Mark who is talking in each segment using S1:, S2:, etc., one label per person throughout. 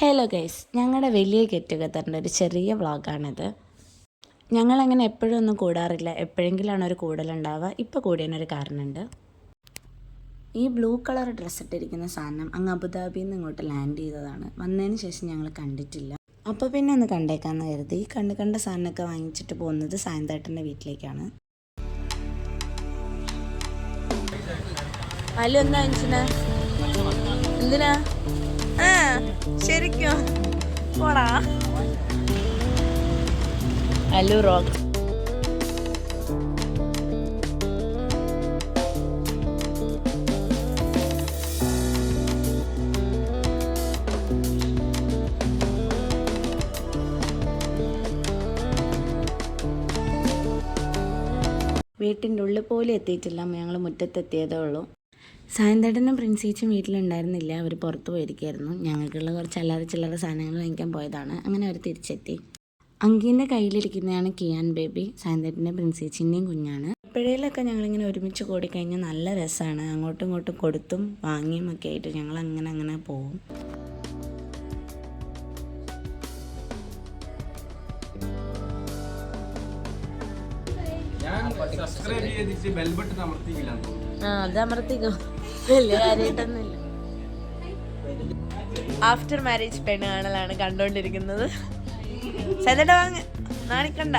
S1: Hello guys ഞങ്ങളുടെ വലിയ get ടുഗദറിന്റെ ഒരു ചെറിയ വ്ളോഗാണിത്. ഞങ്ങളങ്ങനെ എപ്പോഴും ഒന്നും കൂടാറില്ല. എപ്പോഴെങ്കിലാണ് ഒരു കൂടലുണ്ടാവുക ഇപ്പോൾ കൂടിയതിനൊരു കാരണമുണ്ട്. ഈ ബ്ലൂ കളർ ഡ്രസ്സ് ഇട്ടിരിക്കുന്ന സാധനം അങ്ങ് അബുദാബിയിൽ നിന്ന് ഇങ്ങോട്ട് ലാൻഡ് ചെയ്തതാണ്. വന്നതിന് ശേഷം ഞങ്ങൾ കണ്ടിട്ടില്ല. അപ്പോൾ പിന്നെ ഒന്ന് കണ്ടേക്കാന്ന് കരുതി. കണ്ട് കണ്ട സാധനമൊക്കെ വാങ്ങിച്ചിട്ട് പോകുന്നത് സായന്തേട്ടന്റെ വീട്ടിലേക്കാണ്. അല്ല എന്താ എന്തിനാ? ശരിക്കും. പോടാ. അല്ലു റോക്ക്. വീട്ടിന്റെ ഉള്ളിൽ പോലും എത്തിയിട്ടില്ല. ഞങ്ങൾ മുറ്റത്തെത്തിയതേ ഉള്ളൂ. സായന്തേട്ടനും പ്രിൻസീച്ചും വീട്ടിലുണ്ടായിരുന്നില്ല. അവർ പുറത്ത് പോയിരിക്കുകയായിരുന്നു ഞങ്ങൾക്കുള്ള കുറച്ച് അല്ലാതെ ചില്ലറ സാധനങ്ങൾ വാങ്ങിക്കാൻ പോയതാണ്. അങ്ങനെ അവർ തിരിച്ചെത്തി. അങ്കീന്റെ കയ്യിലിരിക്കുന്നതാണ് കിയാൻ ബേബി. സായന്തേട്ടന്റെ പ്രിൻസീച്ചിന്റെയും കുഞ്ഞാണ്. എപ്പോഴേലൊക്കെ ഞങ്ങളിങ്ങനെ ഒരുമിച്ച് കൂടിക്കഴിഞ്ഞാൽ നല്ല രസമാണ് അങ്ങോട്ടും ഇങ്ങോട്ടും കൊടുത്തും വാങ്ങിയും ഒക്കെ ആയിട്ട് ഞങ്ങൾ അങ്ങനെ അങ്ങനെ പോവും.
S2: ഞാൻ സബ്സ്ക്രൈബ് ചെയ്തിട്ട് ബെൽ ബട്ടൺ അമർത്തിയില്ല
S1: ആ അത് അമർത്തിക്കോ വലിയ കാര്യമായിട്ടൊന്നുമില്ല ആഫ്റ്റർ മാരേജ് പെണ്ണ് കാണലാണ് കണ്ടോണ്ടിരിക്കുന്നത്. ചെല്ലട വാങ്ങ. നാണിക്കണ്ട.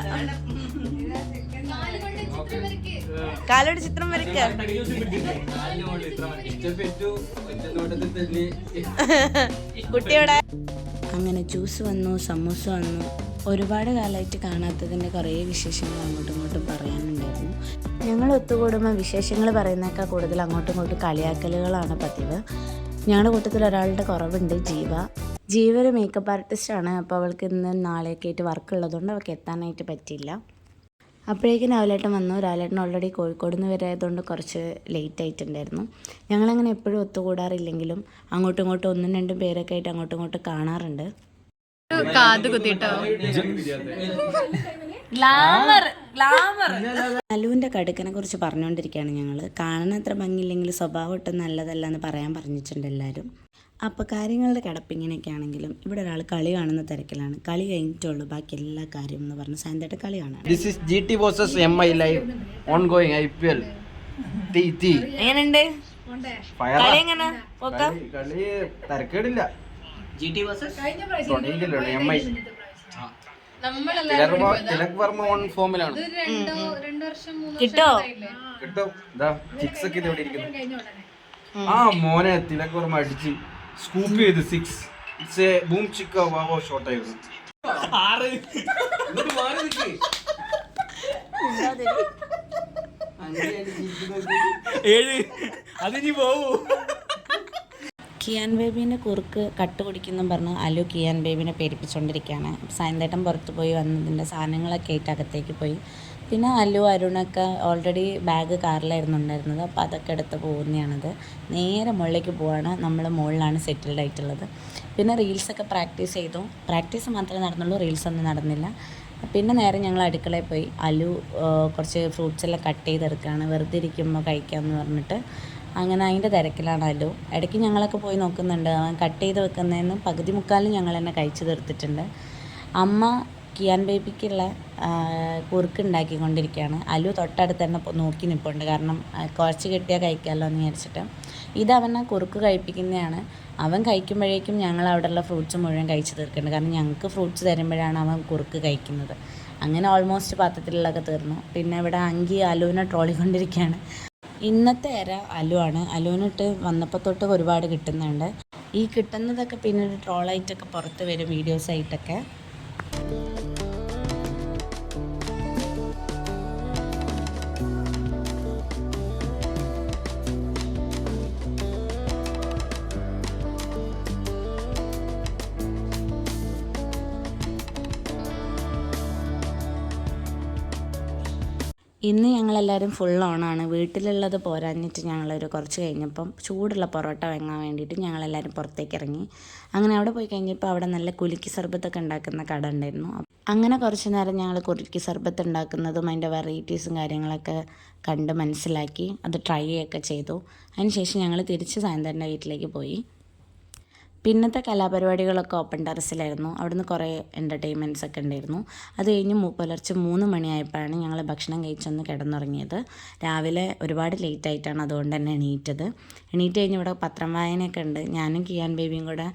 S1: കാലോട് ചിത്രം വരയ്ക്ക. കുട്ടിയോടെ അങ്ങനെ ജ്യൂസ് വന്നു സമൂസ വന്നു ഒരുപാട് കാലമായിട്ട് കാണാത്തതിന്റെ കുറേ വിശേഷങ്ങൾ അങ്ങോട്ടും ഇങ്ങോട്ടും പറയാനുണ്ടായിരുന്നു ഞങ്ങൾ ഒത്തുകൂടുമ്പോൾ വിശേഷങ്ങൾ പറയുന്നേക്കാൾ കൂടുതൽ അങ്ങോട്ടും ഇങ്ങോട്ടും കളിയാക്കലുകളാണ് പതിവ്. ഞങ്ങളുടെ കൂട്ടത്തിൽ ഒരാളുടെ കുറവുണ്ട് ജീവ. ജീവ ഒരു മേക്കപ്പ് ആണ്. അപ്പോൾ അവൾക്ക് ഇന്ന് നാളെയൊക്കെ ആയിട്ട് വർക്ക് ഉള്ളതുകൊണ്ട് അവൾക്ക് എത്താനായിട്ട് പറ്റിയില്ല. അപ്പോഴേക്കും രാവിലേട്ടൻ വന്നു. രാവിലേട്ടൻ ഓൾറെഡി കോഴിക്കോട് നിന്ന് വരായതുകൊണ്ട് കുറച്ച് ലേറ്റ് ആയിട്ടുണ്ടായിരുന്നു. ഞങ്ങളങ്ങനെ എപ്പോഴും ഒത്തുകൂടാറില്ലെങ്കിലും അങ്ങോട്ടും ഇങ്ങോട്ടും ഒന്നും രണ്ടും പേരൊക്കെ ആയിട്ട് അങ്ങോട്ടും ഇങ്ങോട്ടും കാണാറുണ്ട്.
S3: കാത് കുത്തിട്ടോ?
S1: ഗ്ലാമർ ഗ്ലാമർ അലുവിന്റെ കടുക്കനെ കുറിച്ച് പറഞ്ഞുകൊണ്ടിരിക്കുകയാണ് ഞങ്ങൾ കാണാൻ അത്ര ഭംഗിയില്ലെങ്കിൽ സ്വഭാവം ഒട്ടും നല്ലതല്ല എന്ന് പറയാൻ പറഞ്ഞിട്ടുണ്ട് എല്ലാവരും അപ്പോൾ കാര്യങ്ങളുടെ കിടപ്പിങ്ങനെയൊക്കെ ആണെങ്കിലും ഇവിടെ ഒരാൾ കളി കാണുന്ന തിരക്കിലാണ്. കളി കഴിഞ്ഞിട്ടുള്ളൂ ബാക്കി എല്ലാ കാര്യം എന്ന് പറഞ്ഞ് സാന്തായിട്ട് കളി കാണാൻ.
S2: This is G T versus M I live on going I P L തീ തീ
S1: എങ്ങനെയുണ്ട്
S2: ഫയർ
S1: കളി എങ്ങനെ?
S2: കളി തരക്കേടില്ല. G T versus M I Tilak Tilak Varma on ഫോമിലാണ്
S1: കിട്ടോ?
S2: കിട്ടും. ഇതാ ചിക്സ് ഒക്കെ ഇത് ഇവിടെ ഇരിക്കുന്നു ആ മോനെ തിലക് വർമ്മ അടിച്ച് സ്കൂപ്പ് ചെയ്ത് സിക്സ് ഇറ്റ്സ് എ ബൂം ചിക്ക വാവോ ഷോട്ട് ആയിരുന്നു. ഏഴ്. അതിനി പോവൂ.
S1: കിയാൻ ബേബീന്റെ കുറുക്ക് കട്ട് കുടിക്കുന്നു പറഞ്ഞ് അലു കിയാൻ ബേബീനെ പേരിപ്പിച്ചുകൊണ്ടിരിക്കുകയാണ് സായന്തേട്ടൻ പുറത്ത് പോയി വന്നതിന്റെ സാധനങ്ങളൊക്കെ ആയിട്ട് അകത്തേക്ക് പോയി. പിന്നെ അലു അരുണൊക്കെ ഓൾറെഡി ബാഗ് കാറിലായിരുന്നു ഉണ്ടായിരുന്നത്. അപ്പോൾ അതൊക്കെ എടുത്ത് പോകുന്നതാണത്. നേരെ മുകളിലേക്ക് പോവാണ് നമ്മൾ മുകളിലാണ് സെറ്റിൽഡ് ആയിട്ടുള്ളത്. പിന്നെ റീൽസൊക്കെ പ്രാക്ടീസ് ചെയ്തു. പ്രാക്ടീസ് മാത്രമേ നടന്നുള്ളൂ റീൽസ് ഒന്നും നടന്നില്ല. പിന്നെ നേരെ ഞങ്ങൾ അടുക്കളയിൽ പോയി. അലു കുറച്ച് ഫ്രൂട്ട്സ് എല്ലാം കട്ട് ചെയ്തെടുക്കുകയാണ്. വെറുതെ ഇരിക്കുമ്പോൾ കഴിക്കാമെന്ന് പറഞ്ഞിട്ട് അങ്ങനെ അതിന്റെ തിരക്കിലാണല്ലോ ഇടയ്ക്ക് ഞങ്ങളൊക്കെ പോയി നോക്കുന്നുണ്ട്. അവൻ കട്ട് ചെയ്ത് വെക്കുന്നതെന്ന് പകുതി മുക്കാലും ഞങ്ങൾ തന്നെ കഴിച്ചു തീർത്തിട്ടുണ്ട്. അമ്മ കിയാൻ ബേബിക്കുള്ള കുറുക്ക് ഉണ്ടാക്കിക്കൊണ്ടിരിക്കുകയാണ്. അലു തൊട്ടടുത്ത് തന്നെ നോക്കി നിൽപ്പുണ്ട് കാരണം കുറച്ച് കിട്ടിയാൽ കഴിക്കാമല്ലോ എന്ന് വിചാരിച്ചിട്ട്. ഇത് അവനെ കുറുക്ക് കഴിപ്പിക്കുന്നതാണ്. അവൻ കഴിക്കുമ്പോഴേക്കും ഞങ്ങൾ അവിടെയുള്ള ഫ്രൂട്ട്സ് മുഴുവൻ കഴിച്ചു തീർക്കുന്നുണ്ട്. കാരണം ഞങ്ങൾക്ക് ഫ്രൂട്ട്സ് തരുമ്പോഴാണ് അവൻ കുറുക്ക് കഴിക്കുന്നത്. അങ്ങനെ ഓൾമോസ്റ്റ് പാത്രത്തിലുള്ളതൊക്കെ തീർന്നു. പിന്നെ ഇവിടെ അങ്കി അലുവിനെ ട്രോളിക്കൊണ്ടിരിക്കുകയാണ് ഇന്നത്തെ ഇര അലുവാണ് അലുവിനിട്ട് വന്നപ്പോൾ തൊട്ട് ഒരുപാട് കിട്ടുന്നുണ്ട്. ഈ കിട്ടുന്നതൊക്കെ പിന്നീട് ട്രോളായിട്ടൊക്കെ പുറത്ത് വരും വീഡിയോസ് ഇന്ന് ഞങ്ങളെല്ലാവരും ഫുൾ ഓണാണ് വീട്ടിലുള്ളത് പോരാഞ്ഞിട്ട് ഞങ്ങളൊരു കുറച്ച് കഴിഞ്ഞപ്പം ചൂടുള്ള പൊറോട്ട വാങ്ങാൻ വേണ്ടിയിട്ട് ഞങ്ങളെല്ലാവരും പുറത്തേക്ക് ഇറങ്ങി. അങ്ങനെ അവിടെ പോയി കഴിഞ്ഞപ്പോൾ അവിടെ നല്ല കുലുക്കി സർബത്തൊക്കെ ഉണ്ടാക്കുന്ന കട ഉണ്ടായിരുന്നു. അങ്ങനെ കുറച്ച് നേരം ഞങ്ങൾ കുലുക്കി സർബത്ത് ഉണ്ടാക്കുന്നതും അതിന്റെ വെറൈറ്റീസും കാര്യങ്ങളൊക്കെ കണ്ട് മനസ്സിലാക്കി. അത് ട്രൈ ഒക്കെ ചെയ്തു. അതിനുശേഷം ഞങ്ങൾ തിരിച്ച് സായന്തരന്റെ വീട്ടിലേക്ക് പോയി. പിന്നത്തെ കലാപരിപാടികളൊക്കെ ഓപ്പൺ ടെറസിലായിരുന്നു. അവിടുന്ന് കുറേ എന്റർടൈൻമെന്റ്സ് ഒക്കെ ഉണ്ടായിരുന്നു. അത് കഴിഞ്ഞ് പുലർച്ചെ മൂന്ന് മണിയായപ്പോഴാണ് ഞങ്ങൾ ഭക്ഷണം കഴിച്ചൊന്ന് കിടന്നുറങ്ങിയത്. രാവിലെ ഒരുപാട് ലേറ്റ് ആയിട്ടാണ് അതുകൊണ്ട് തന്നെ എണീറ്റത്. എണീറ്റ് കഴിഞ്ഞ് ഇവിടെ പത്രം വായനയൊക്കെ ഉണ്ട്. ഞാനും കിയാൻ ബേബിയും കൂടെ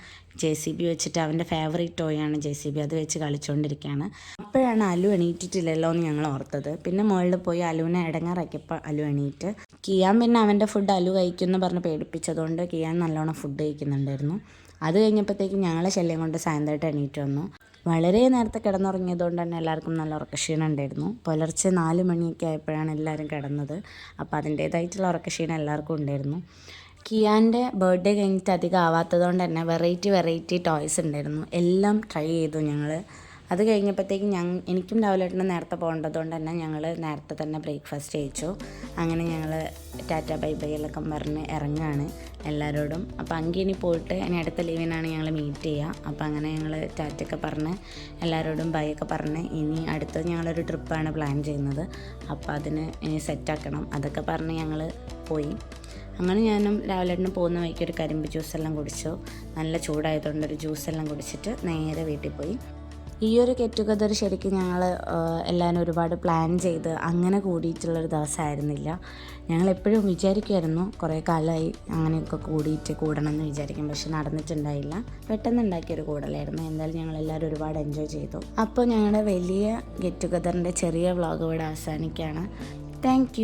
S1: ജെ സി ബി വെച്ചിട്ട് അവന്റെ ഫേവറേറ്റ് ടോയാണ് ജെ സി ബി. അത് വെച്ച് കളിച്ചുകൊണ്ടിരിക്കുകയാണ് അപ്പോഴാണ് അലു എണീറ്റിട്ടില്ലല്ലോ എന്ന് ഞങ്ങൾ ഓർത്തത്. പിന്നെ മുകളിൽ പോയി അലുവിനെ ഇടങ്ങാറാക്കിയപ്പോൾ അലു എണീറ്റ്. കിയാൻ പിന്നെ അവന്റെ ഫുഡ് അലു കഴിക്കുമെന്ന് പറഞ്ഞ് പേടിപ്പിച്ചതുകൊണ്ട് കിയാൻ നല്ലോണം ഫുഡ് കഴിക്കുന്നുണ്ടായിരുന്നു. അത് കഴിഞ്ഞപ്പോഴത്തേക്കും ഞങ്ങളെ ശല്യം കൊണ്ട് സായന്തമായിട്ട് എണീറ്റ് വന്നു. വളരെ നേരത്തെ കിടന്നുറങ്ങിയതുകൊണ്ട് തന്നെ എല്ലാവർക്കും നല്ല ഉറക്കക്ഷീണം ഉണ്ടായിരുന്നു. പുലർച്ചെ നാല് മണിയൊക്കെ ആയപ്പോഴാണ് എല്ലാവരും കിടന്നത്. അപ്പോൾ അതിന്റേതായിട്ടുള്ള ഉറക്കക്ഷീണം എല്ലാവർക്കും ഉണ്ടായിരുന്നു. കിയാന്റെ ബർത്ത്ഡേ കഴിഞ്ഞിട്ട് അധികം ആവാത്തതുകൊണ്ട് തന്നെ വെറൈറ്റി വെറൈറ്റി ടോയ്സ് ഉണ്ടായിരുന്നു. എല്ലാം ട്രൈ ചെയ്തു ഞങ്ങൾ. അത് കഴിഞ്ഞപ്പോഴത്തേക്കും ഞങ്ങൾ എനിക്കും രാവിലെ നേരത്തെ പോകേണ്ടതുകൊണ്ട് തന്നെ ഞങ്ങൾ നേരത്തെ തന്നെ ബ്രേക്ക്ഫാസ്റ്റ് കഴിച്ചു. അങ്ങനെ ഞങ്ങൾ ടാറ്റ ബൈ ബൈ എല്ലാം പറഞ്ഞ് ഇറങ്ങുകയാണ് എല്ലാവരോടും അപ്പോൾ അങ്കി ഇനി പോയിട്ട് ഇനി അടുത്ത ലീവിനാണ് ഞങ്ങൾ മീറ്റ് ചെയ്യുക അപ്പോൾ അങ്ങനെ ഞങ്ങൾ ടാറ്റൊക്കെ പറഞ്ഞ് എല്ലാവരോടും ബൈ ഒക്കെ പറഞ്ഞ് ഇനി അടുത്തത് ഞങ്ങളൊരു ട്രിപ്പാണ് പ്ലാൻ ചെയ്യുന്നത്. അപ്പോൾ അതിന് ഇനി സെറ്റാക്കണം അതൊക്കെ പറഞ്ഞ് ഞങ്ങൾ പോയി. അങ്ങനെ ഞാനും രാവിലെ പോകുന്ന വഴിക്ക് ഒരു കരിമ്പ് ജ്യൂസ് എല്ലാം കുടിച്ചു. നല്ല ചൂടായതുകൊണ്ട് ഒരു ജ്യൂസ് എല്ലാം കുടിച്ചിട്ട് നേരെ വീട്ടിൽ പോയി. ഈ ഒരു ഗെറ്റ് ടുഗദർ ശരിക്കും ഞങ്ങൾ എല്ലാവരും ഒരുപാട് പ്ലാൻ ചെയ്ത് അങ്ങനെ കൂടിയിട്ടുള്ളൊരു ദിവസമായിരുന്നില്ല ഞങ്ങൾ എപ്പോഴും വിചാരിക്കുമായിരുന്നു കുറേ കാലമായി അങ്ങനെയൊക്കെ കൂടിയിട്ട് കൂടണം എന്ന് വിചാരിക്കും പക്ഷെ നടന്നിട്ടുണ്ടായില്ല. പെട്ടെന്ന് ഉണ്ടാക്കിയൊരു കൂടലായിരുന്നു. എന്തായാലും ഞങ്ങൾ എല്ലാവരും ഒരുപാട് എൻജോയ് ചെയ്തു. അപ്പോൾ ഞങ്ങളുടെ വലിയ ഗെറ്റ് ടുഗദറിന്റെ ചെറിയ വ്ളോഗ് ഇവിടെ അവസാനിക്കുകയാണ്. താങ്ക്